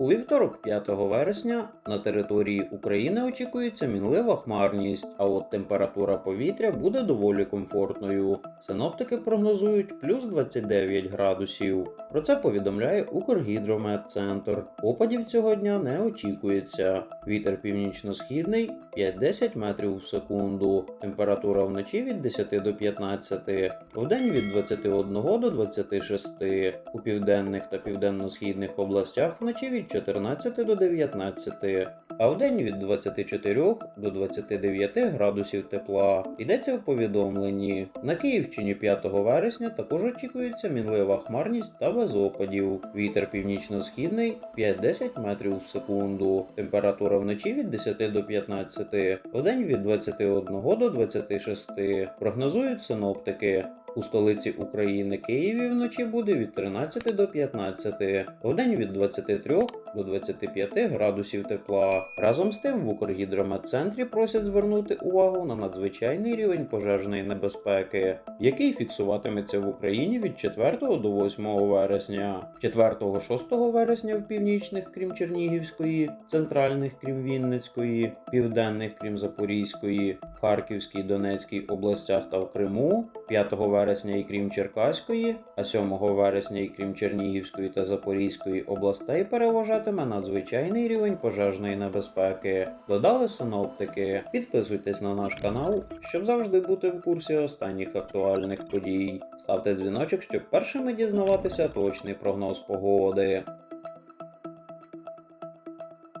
У вівторок, 5 вересня, на території України очікується мінлива хмарність, а от температура повітря буде доволі комфортною. Синоптики прогнозують плюс 29 градусів. Про це повідомляє Укргідрометцентр. Опадів цього дня не очікується. Вітер північно-східний 5-10 метрів в секунду. Температура вночі від 10 до 15, вдень від 21 до 26. У південних та південно-східних областях вночі від 14 до 19, а вдень від 24 до 29 градусів тепла. Йдеться в повідомленні. На Київщині 5 вересня також очікується мінлива хмарність та без опадів. Вітер північно-східний 5-10 метрів в секунду. Температура вночі від 10 до 15, вдень від 21 до 26. Прогнозують синоптики. У столиці України Києві вночі буде від 13 до 15, вдень від 23 до 25 градусів тепла. Разом з тим в Укргідрометцентрі просять звернути увагу на надзвичайний рівень пожежної небезпеки, який фіксуватиметься в Україні від 4 до 8 вересня. 4-6 вересня в північних, крім Чернігівської, центральних, крім Вінницької, південних, крім Запорізької, Харківській, Донецькій областях та в Криму, 5 вересня і крім Черкаської, а 7 вересня і крім Чернігівської та Запорізької областей переважатиме надзвичайний рівень пожежної небезпеки. Додали синоптики. Підписуйтесь на наш канал, щоб завжди бути в курсі останніх актуальних подій. Ставте дзвіночок, щоб першими дізнаватися точний прогноз погоди.